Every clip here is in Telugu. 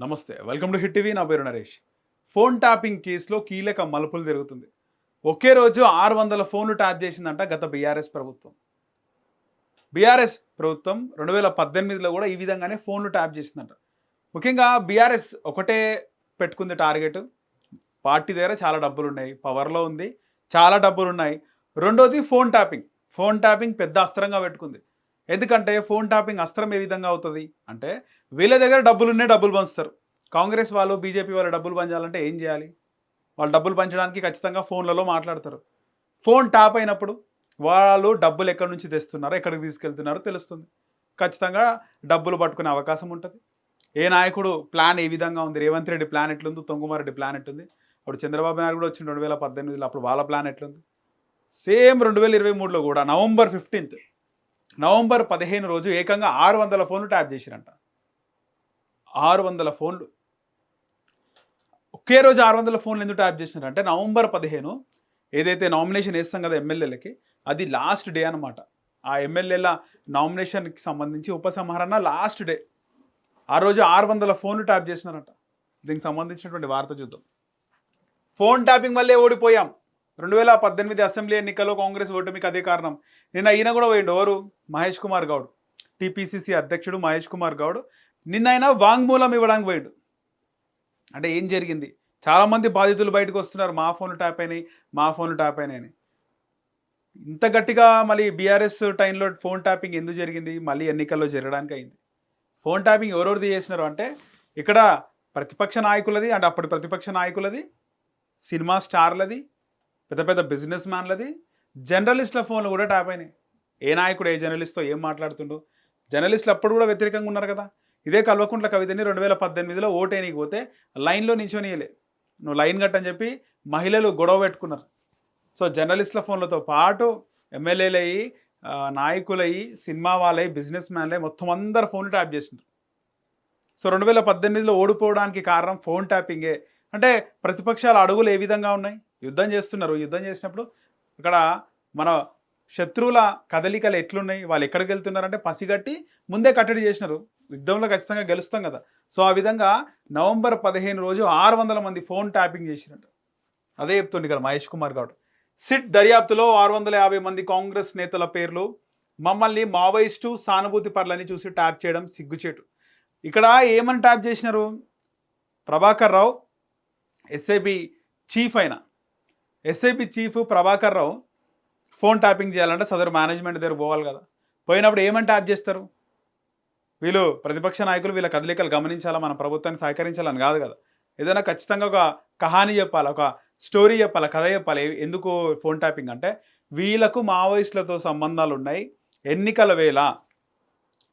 నమస్తే వెల్కమ్ టు హిట్ టీవీ. నా పేరు నరేష్. ఫోన్ ట్యాపింగ్ కేసులో కీలక మలుపులు తిరుగుతుంది. ఒకే రోజు ఆరు వందల ఫోన్లు ట్యాప్ చేసిందంట గత బీఆర్ఎస్ ప్రభుత్వం. బీఆర్ఎస్ ప్రభుత్వం రెండు వేల పద్దెనిమిదిలో కూడా ఈ విధంగానే ఫోన్లు ట్యాప్ చేసిందంట. ముఖ్యంగా బీఆర్ఎస్ ఒకటే పెట్టుకుంది టార్గెట్. పార్టీ దగ్గర చాలా డబ్బులు ఉన్నాయి పవర్లో ఉంది చాలా డబ్బులు ఉన్నాయి రెండోది ఫోన్ ట్యాపింగ్. ఫోన్ ట్యాపింగ్ పెద్ద అస్త్రంగా పెట్టుకుంది. ఎందుకంటే ఫోన్ ట్యాపింగ్ అస్త్రం ఏ విధంగా అవుతుంది? అంటే వీళ్ళ దగ్గర డబ్బులు డబ్బులు పంచుతారు. కాంగ్రెస్ వాళ్ళు బీజేపీ వాళ్ళు డబ్బులు పంచాలంటే ఏం చేయాలి? వాళ్ళు డబ్బులు పంచడానికి ఖచ్చితంగా ఫోన్లలో మాట్లాడతారు. ఫోన్ ట్యాప్ అయినప్పుడు వాళ్ళు డబ్బులు ఎక్కడి నుంచి తెస్తున్నారో ఎక్కడికి తీసుకెళ్తున్నారో తెలుస్తుంది. ఖచ్చితంగా డబ్బులు పట్టుకునే అవకాశం ఉంటుంది. ఏ నాయకుడు ప్లాన్ ఏ విధంగా ఉంది? రేవంత్ రెడ్డి ప్లాన్ ఎట్లుంది? తొంగుమారెడ్డి ప్లాన్ ఎట్లుంది? అప్పుడు చంద్రబాబు నాయుడు కూడా వచ్చింది రెండు వేల పద్దెనిమిదిలో అప్పుడు వాళ్ళ ప్లాన్ ఎట్లుంది? సేమ్ రెండు వేల ఇరవై మూడులో కూడా నవంబర్ ఫిఫ్టీన్త్ నవంబర్ పదిహేను రోజు ఏకంగా ఆరు వందల ఫోన్లు ట్యాప్ చేసిరంట. ఆరు వందల ఫోన్లు. ఒకే రోజు ఆరు వందల ఫోన్లు ఎందుకు ట్యాప్ చేసినారంటే నవంబర్ పదిహేను ఏదైతే నామినేషన్ వేస్తాం కదా ఎమ్మెల్యేలకి అది లాస్ట్ డే అనమాట ఆ ఎమ్మెల్యేల నామినేషన్కి సంబంధించి ఉపసంహరణ లాస్ట్ డే. ఆ రోజు ఆరు వందల ఫోన్లు ట్యాప్ చేసినారంట. దీనికి సంబంధించినటువంటి వార్త చూద్దాం. ఫోన్ ట్యాపింగ్ వల్లే ఓడిపోయాం. రెండు వేల పద్దెనిమిది అసెంబ్లీ ఎన్నికల్లో కాంగ్రెస్ ఓటమికి అదే కారణం. నిన్న ఈయన కూడా పోయిండు. ఎవరు? మహేష్ కుమార్ గౌడ్. టీపీసీసీ అధ్యక్షుడు మహేష్ కుమార్ గౌడ్. నిన్న ఆయన వాంగ్మూలం ఇవ్వడానికి పోయిండు. అంటే ఏం జరిగింది? చాలామంది బాధితులు బయటకు వస్తున్నారు. మా ఫోన్ ట్యాప్ అయినాయి మా ఫోన్లు ట్యాప్ అయినాయి ఇంత గట్టిగా మళ్ళీ బీఆర్ఎస్ టైంలో ఫోన్ ట్యాపింగ్ ఎందుకు జరిగింది? మళ్ళీ ఎన్నికల్లో జరగడానికి అయింది. ఫోన్ ట్యాపింగ్ ఎవరెవరిది చేసినారు అంటే ఇక్కడ ప్రతిపక్ష నాయకులది అంటే అప్పటి ప్రతిపక్ష నాయకులది సినిమా స్టార్లది పెద్ద పెద్ద బిజినెస్ మ్యాన్లది. జర్నలిస్టుల ఫోన్లు కూడా ట్యాప్ అయినాయి. ఏ నాయకుడు ఏ జర్నలిస్ట్తో ఏం మాట్లాడుతుండో? జర్నలిస్టులు అప్పుడు కూడా వ్యతిరేకంగా ఉన్నారు కదా. ఇదే కల్వకుంట్ల కవితని రెండు వేల పద్దెనిమిదిలో ఓటేనికి పోతే లైన్లో నించొనియలే. నువ్వు లైన్ కట్టని చెప్పి మహిళలు గొడవ పెట్టుకున్నారు. సో జర్నలిస్టుల ఫోన్లతో పాటు ఎమ్మెల్యేలు అయ్యి నాయకులయ్యి సినిమా వాళ్ళయి బిజినెస్ మ్యాన్లే మొత్తం అందరు ఫోన్లు ట్యాప్ చేసినారు సో రెండు వేల పద్దెనిమిదిలో ఓడిపోవడానికి కారణం ఫోన్ ట్యాపింగే. అంటే ప్రతిపక్షాల అడుగులు ఏ విధంగా ఉన్నాయి? యుద్ధం చేస్తున్నారు. యుద్ధం చేసినప్పుడు ఇక్కడ మన శత్రువుల కదలికలు ఎట్లున్నాయి? వాళ్ళు ఎక్కడికి వెళ్తున్నారంటే పసిగట్టి ముందే కట్టడి చేసినారు. యుద్ధంలో ఖచ్చితంగా గెలుస్తాం కదా. సో ఆ విధంగా నవంబర్ పదిహేను రోజు ఆరు వందల మంది ఫోన్ ట్యాపింగ్ చేసినట్టు. అదే చెప్తుంది ఇక్కడ మహేష్ కుమార్ గౌడ్ సిట్ దర్యాప్తులో ఆరు వందల యాభై మంది కాంగ్రెస్ నేతల పేర్లు మమ్మల్ని మావోయిస్టు సానుభూతి పర్లని చూసి ట్యాప్ చేయడం సిగ్గుచేటు. ఇక్కడ ఏమని ట్యాప్ చేసినారు? ప్రభాకర్ రావు ఎస్ఐబి చీఫ్ అయిన. SIB chief Prabhakar Rao phone tapping చేయాలంటే సదరు మేనేజ్మెంట్ దగ్గర పోవాలి కదా. పోయినప్పుడు ఏమని ట్యాప్ చేస్తారు? వీళ్ళు ప్రతిపక్ష నాయకులు వీళ్ళ కదలికలు గమనించాలా? మన ప్రభుత్వాన్ని సహకరించాలని కాదు కదా. ఏదైనా ఖచ్చితంగా ఒక కహాని చెప్పాలి? ఒక స్టోరీ చెప్పాలి? కథ చెప్పాలి? ఎందుకు ఫోన్ ట్యాపింగ్ అంటే వీళ్ళకు మావోయిస్టులతో సంబంధాలు ఉన్నాయి. ఎన్నికల వేళ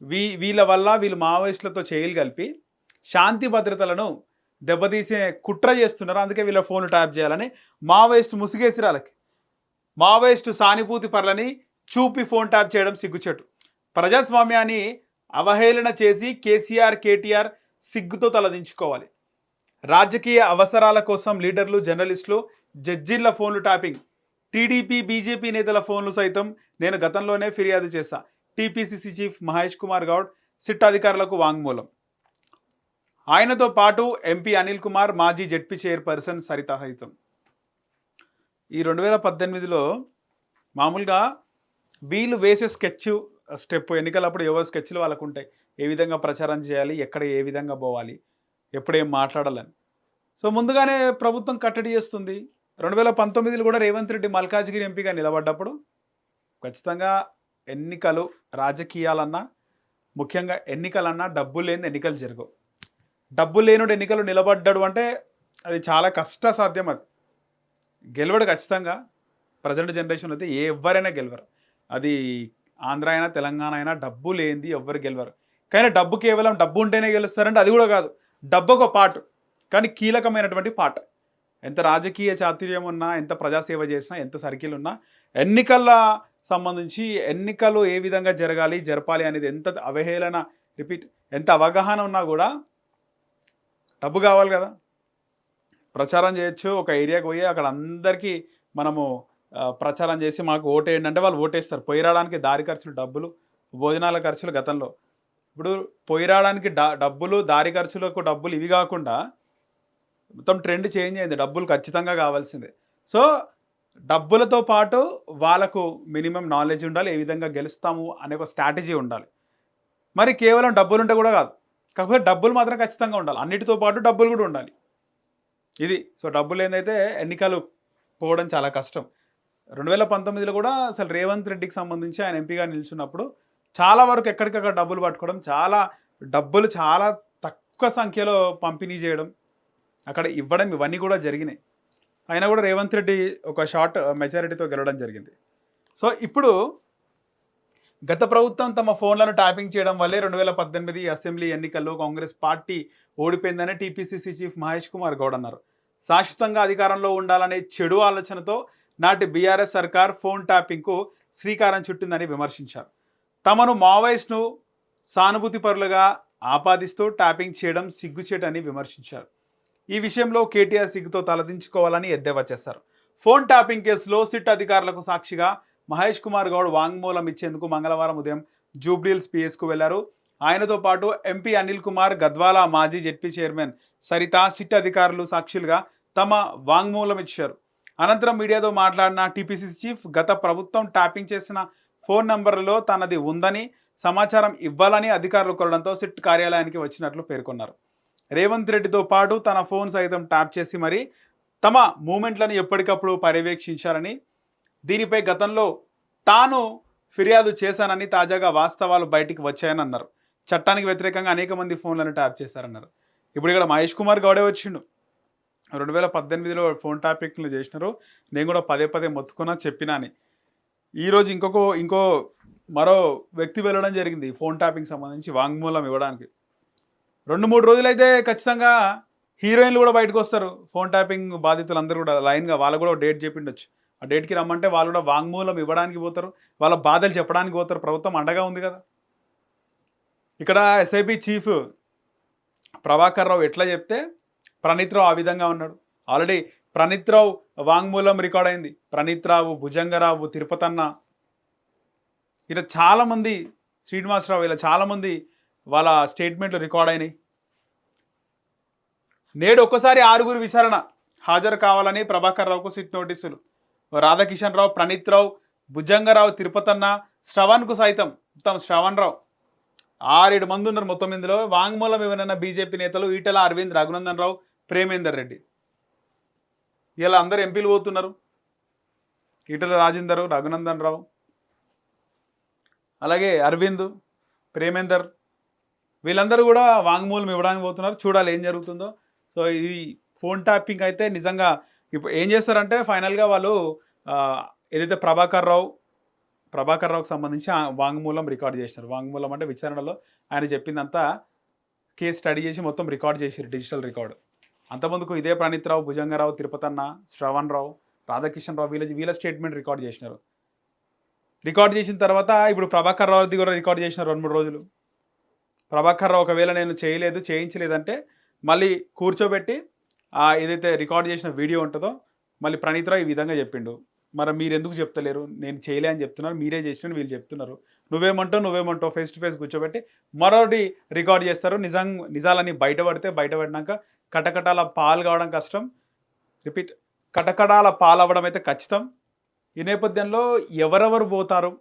వీ వీళ్ళ వల్ల వీళ్ళు మావోయిస్టులతో చేయలు కలిపి శాంతి భద్రతలను దెబ్బతీసే కుట్ర చేస్తున్నారు. అందుకే వీళ్ళ ఫోన్ ట్యాప్ చేయాలని. మావోయిస్ట్ ముసుగేసిరాలకి మావోయిస్టు సానుభూతి పర్లని చూపి ఫోన్ ట్యాప్ చేయడం సిగ్గుచెట్టు ప్రజాస్వామ్యాన్ని అవహేళన చేసి కేసీఆర్ కేటీఆర్ సిగ్గుతో తలదించుకోవాలి రాజకీయ అవసరాల కోసం లీడర్లు జర్నలిస్టులు జడ్జీల ఫోన్లు ట్యాపింగ్. టీడీపీ బీజేపీ నేతల ఫోన్లు సైతం నేను గతంలోనే ఫిర్యాదు చేశా. TPCC chief Mahesh Kumar Goud SIT అధికారులకు వాంగ్మూలం. ఆయనతో పాటు ఎంపీ అనిల్ కుమార్ మాజీ జెడ్పీ చైర్పర్సన్ సరిత సైతం. ఈ రెండు వేల పద్దెనిమిదిలో మామూలుగా వీళ్ళు వేసే స్కెచ్ స్టెప్ ఎన్నికలప్పుడు ఎవరు స్కెచ్లు వాళ్ళకు ఉంటాయి ఏ విధంగా ప్రచారం చేయాలి ఎక్కడ ఏ విధంగా పోవాలి ఎప్పుడేం మాట్లాడాలని. సో ముందుగానే ప్రభుత్వం కట్టడి చేస్తుంది. రెండు వేల పంతొమ్మిదిలో కూడా రేవంత్ రెడ్డి మల్కాజ్గిరి ఎంపీగా నిలబడ్డప్పుడు ఖచ్చితంగా ఎన్నికలు రాజకీయాలన్నా ముఖ్యంగా ఎన్నికలన్నా డబ్బు లేని ఎన్నికలు జరగవు. డబ్బు లేనుడు ఎన్నికలు నిలబడ్డాడు అంటే అది చాలా కష్ట సాధ్యం అది. గెలవడు ఖచ్చితంగా. ప్రజెంట్ జనరేషన్ అయితే ఎవరైనా గెలవరు. అది ఆంధ్ర అయినా తెలంగాణ అయినా డబ్బు లేనిది ఎవ్వరు గెలవరు. కానీ డబ్బు కేవలం డబ్బు ఉంటేనే గెలుస్తారంటే అది కూడా కాదు. డబ్బు ఒక పార్ట్ కానీ కీలకమైనటువంటి పార్ట్ ఎంత రాజకీయ చాతుర్యం ఉన్నా ఎంత ప్రజాసేవ చేసినా ఎంత సర్కిల్ ఉన్నా ఎన్నికల సంబంధించి ఎన్నికలు ఏ విధంగా జరగాలి జరపాలి అనేది ఎంత అవహేళన రిపీట్ ఎంత అవగాహన ఉన్నా కూడా డబ్బు కావాలి కదా. ప్రచారం చేయొచ్చు ఒక ఏరియాకి పోయి అక్కడ అందరికీ మనము ప్రచారం చేసి మాకు ఓటేయండి అంటే వాళ్ళు ఓటేస్తారు. పోయి రావడానికి దారి ఖర్చులు డబ్బులు భోజనాల ఖర్చులు గతంలో. ఇప్పుడు పోయి రావడానికి డబ్బులు దారి ఖర్చులకు డబ్బులు ఇవి కాకుండా మొత్తం ట్రెండ్ చేంజ్ అయింది. డబ్బులు ఖచ్చితంగా కావాల్సిందే. సో డబ్బులతో పాటు వాళ్ళకు మినిమం నాలెడ్జ్ ఉండాలి. ఏ విధంగా గెలుస్తాము అనే ఒక స్ట్రాటజీ ఉండాలి. మరి కేవలం డబ్బులు ఉంటే కూడా కాదు. కాకపోతే డబ్బులు మాత్రం ఖచ్చితంగా ఉండాలి. అన్నిటితో పాటు డబ్బులు కూడా ఉండాలి. ఇది. సో డబ్బులు ఏందైతే ఎన్నికలు పోవడం చాలా కష్టం. రెండు వేల పంతొమ్మిదిలో కూడా అసలు రేవంత్ రెడ్డికి సంబంధించి ఆయన ఎంపీగా నిల్చున్నప్పుడు చాలా వరకు ఎక్కడికక్కడ డబ్బులు పట్టుకోవడం చాలా డబ్బులు చాలా తక్కువ సంఖ్యలో పంపిణీ చేయడం అక్కడ ఇవ్వడం ఇవన్నీ కూడా జరిగినాయి. అయినా కూడా రేవంత్ రెడ్డి ఒక షార్ట్ మెజారిటీతో గెలవడం జరిగింది. సో ఇప్పుడు గత ప్రభుత్వం తమ ఫోన్లను ట్యాపింగ్ చేయడం వల్లే రెండు వేల పద్దెనిమిది అసెంబ్లీ ఎన్నికల్లో కాంగ్రెస్ పార్టీ ఓడిపోయిందని టీపీసీసీ చీఫ్ మహేష్ కుమార్ గౌడ్ అన్నారు. శాశ్వతంగా అధికారంలో ఉండాలనే చెడు ఆలోచనతో నాటి బీఆర్ఎస్ సర్కార్ ఫోన్ ట్యాపింగ్కు శ్రీకారం చుట్టిందని విమర్శించారు. తమను మావోయిస్ట్ను సానుభూతి పరులుగా ఆపాదిస్తూ ట్యాపింగ్ చేయడం సిగ్గుచేటని విమర్శించారు. ఈ విషయంలో కేటీఆర్ సిగ్గుతో తలదించుకోవాలని ఎద్దేవా చేశారు. ఫోన్ ట్యాపింగ్ కేసులో సిట్ అధికారులకు సాక్షిగా మహేష్ కుమార్ గౌడ్ వాంగ్మూలం ఇచ్చేందుకు మంగళవారం ఉదయం జూబ్లీల్స్ పిఎస్కు వెళ్ళారు. ఆయనతో పాటు ఎంపీ అనిల్ కుమార్ గద్వాల మాజీ జెడ్పీ చైర్మన్ సరిత సిట్ అధికారులు సాక్షులుగా తమ వాంగ్మూలం ఇచ్చారు. అనంతరం మీడియాతో మాట్లాడిన టీపీసీసీ చీఫ్ గత ప్రభుత్వం ట్యాపింగ్ చేసిన ఫోన్ నంబర్లలో తనది ఉందని సమాచారం ఇవ్వాలని అధికారులు కోరడంతో సిట్ కార్యాలయానికి వచ్చినట్లు పేర్కొన్నారు. రేవంత్ రెడ్డితో పాటు తన ఫోన్ సైతం ట్యాప్ చేసి మరి తమ మూమెంట్లను ఎప్పటికప్పుడు పర్యవేక్షించారని దీనిపై గతంలో తాను ఫిర్యాదు చేశానని తాజాగా వాస్తవాలు బయటికి వచ్చాయని అన్నారు. చట్టానికి వ్యతిరేకంగా అనేక మంది ఫోన్లను ట్యాప్ చేశారన్నారు. ఇప్పుడు ఇక్కడ మహేష్ కుమార్ గౌడే వచ్చిండు. రెండు వేల పద్దెనిమిదిలో ఫోన్ టాపిక్లు చేసినారు. నేను కూడా పదే పదే మొత్తుకున్నా చెప్పినా అని. ఈరోజు ఇంకొక ఇంకో మరో వ్యక్తి వెళ్ళడం జరిగింది ఫోన్ టాపింగ్ సంబంధించి వాంగ్మూలం ఇవ్వడానికి. రెండు మూడు రోజులైతే ఖచ్చితంగా హీరోయిన్లు కూడా బయటకు వస్తారు. ఫోన్ ట్యాపింగ్ బాధితులు అందరూ కూడా లైన్గా వాళ్ళు కూడా డేట్ చెప్పిండొచ్చు. ఆ డేట్కి రమ్మంటే వాళ్ళు కూడా వాంగ్మూలం ఇవ్వడానికి పోతారు. వాళ్ళ బాధలు చెప్పడానికి పోతారు. ప్రభుత్వం అండగా ఉంది కదా. ఇక్కడ ఎస్ఐపి చీఫ్ ప్రభాకర్ రావు ఎట్లా చెప్తే ప్రణీత్ రావు ఆ విధంగా ఉన్నాడు. ఆల్రెడీ ప్రణీత్ రావు వాంగ్మూలం రికార్డ్ అయింది. ప్రణీత్ రావు భుజంగరావు తిరుపతన్న ఇలా చాలామంది శ్రీనివాసరావు ఇలా చాలామంది వాళ్ళ స్టేట్మెంట్లు రికార్డ్ అయినాయి. నేడు ఒక్కసారి ఆరుగురు విచారణ హాజరు కావాలని ప్రభాకర్ రావుకు సిట్ నోటీసులు. రాధాకిషన్ రావు ప్రణీత్ రావు భుజంగరావు తిరుపతన్న శ్రవణ్కు సైతం మొత్తం శ్రవణ్ రావు. ఆరేడు మంది ఉన్నారు మొత్తం ఇందులో. వాంగ్మూలం ఇవ్వనన్న బీజేపీ నేతలు ఈటల అరవింద్ రఘునందన్ రావు ప్రేమేందర్ రెడ్డి. ఇలా అందరు ఎంపీలు పోతున్నారు. ఈటల రాజేందర్ రఘునందన్ రావు. అలాగే అరవింద్ ప్రేమేందర్. వీళ్ళందరూ కూడా వాంగ్మూలం ఇవ్వడానికి పోతున్నారు. చూడాలి ఏం జరుగుతుందో. సో ఈ ఫోన్ ట్యాపింగ్ అయితే నిజంగా ఇప్పుడు ఏం చేస్తారంటే ఫైనల్గా వాళ్ళు ఏదైతే ప్రభాకర్ రావు ప్రభాకర్ రావుకి సంబంధించి వాంగ్మూలం రికార్డ్ చేసినారు. వాంగ్మూలం అంటే విచారణలో ఆయన చెప్పిందంతా కేసు స్టడీ చేసి మొత్తం రికార్డ్ చేసారు డిజిటల్ రికార్డు. అంతమందుకు ఇదే ప్రణీత్రావు భుజంగరావు తిరుపతన్న శ్రవణ్ రావు రాధాకిషన్ రావు వీళ్ళ వీళ్ళ స్టేట్మెంట్ రికార్డ్ చేసినారు. రికార్డ్ చేసిన తర్వాత ఇప్పుడు ప్రభాకర్ రావుది కూడా రికార్డ్ చేసినారు రెండు మూడు రోజులు. ప్రభాకర్ రావు ఒకవేళ నేను చేయలేదు చేయించలేదంటే మళ్ళీ కూర్చోబెట్టి ఏదైతే రికార్డ్ చేసిన వీడియో ఉంటుందో మళ్ళీ ప్రణీత్ రావు ఈ విధంగా చెప్పిండు. మరి మీరు ఎందుకు చెప్తలేరు? నేను చేయలే అని చెప్తున్నారు. మీరే చేసిన వీళ్ళు చెప్తున్నారు. నువ్వేమంటావు నువ్వేమంటావు? ఫేస్ టు ఫేస్ కూర్చోబెట్టి మరొకటి రికార్డ్ చేస్తారు. నిజం నిజాలని బయటపడితే బయటపడినాక కటకటాల పాలు కావడం కష్టం. రిపీట్ కటకటాల పాలు అవ్వడం అయితే ఖచ్చితం. ఈ నేపథ్యంలో ఎవరెవరు పోతారు?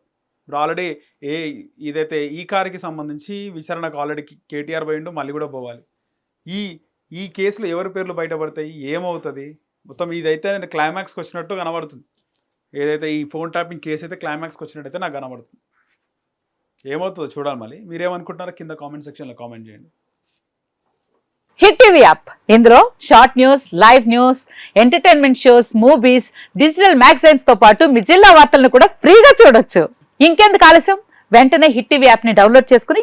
ఇప్పుడు ఆల్రెడీ ఏ ఇదైతే ఈ కారుకి సంబంధించి విచారణకు ఆల్రెడీ కేటీఆర్ పోయిండు మళ్ళీ కూడా పోవాలి. ఈ ఈ కేసులో ఎవరి పేర్లు బయటపడతాయి? ఏమవుతుంది? మొత్తం ఇదైతే క్లైమాక్స్కి వచ్చినట్టు కనబడుతుంది. ఏదైతే ఈ ఫోన్ ట్యాపింగ్ కేసు అయితే క్లైమాక్స్కి వచ్చినట్టయితే నాకు కనబడుతుంది. ఏమవుతుందో చూడాలి మళ్ళీ. మీరేమనుకుంటున్నారో కింద కామెంట్ సెక్షన్లో కామెంట్ చేయండి. Hit TV app. ఇందులో short news live news entertainment shows movies digital మ్యాగజైన్స్తో పాటు మీ జిల్లా వార్తలను కూడా ఫ్రీగా చూడొచ్చు. ఇంకెందుకు ఆలస్యం? వెంటనే హిట్ టీవీ యాప్ని డౌన్లోడ్ చేసుకుని